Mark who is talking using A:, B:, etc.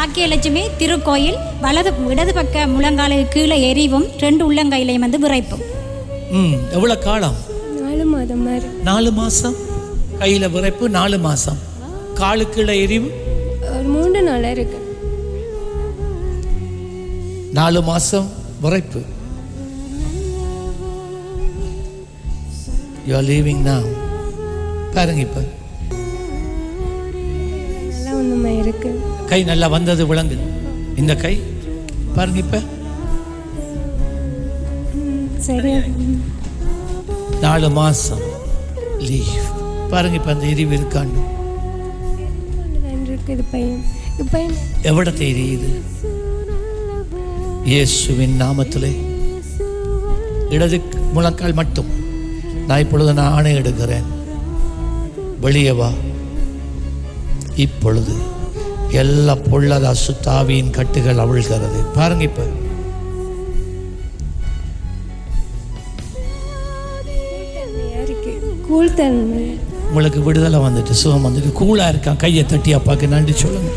A: பாக்கியலட்சுமி திருக்கோயில் வலது இடது பக்க முழங்காலுக்கு கீழே எரிவும் ரெண்டு உள்ளங்கையிலையும் வந்து விரைப்பும்.
B: ம் எவ்வளோ காலம்?
C: நாலு மாதம் மாதிரி
B: நாலு மாதம் கையில் விரைப்பு நாலு மாதம் காலுக்குள்ள எரிவு
C: ஒரு மூன்று நாளாக இருக்கு.
B: நாலு மாதம் விரைப்பு. You are leaving now. பாருங்க இப்போ. கை நல்லா வந்தது விளங்கு. இந்த கை பாருங்க இப்போ. நாலு மாதம் லீவ் பாருங்க இப்போ அந்த எரிவு இருக்காண்டு
C: கொண்டு இருக்கு? இது பையன். இது பையன்.
B: எவ்வளோ எரியுது இயேசுவின் நாமத்திலே. இடது முழங்கால் மட்டும். நான் இப்பொழுது நான் ஆணை எடுக்கிறேன் வெளியே வா. இப்பொழுது. எல்லா பொள்ளதா சுத்தாவியின் கட்டுகள் அவிழ்கிறது. பாருங்க இப்ப. உங்களுக்கு விடுதலை வந்துட்டு சுகம் வந்துட்டு கூலா இருக்கான் கையை தட்டி அப்பாக்கு நன்றி சொல்லுங்க.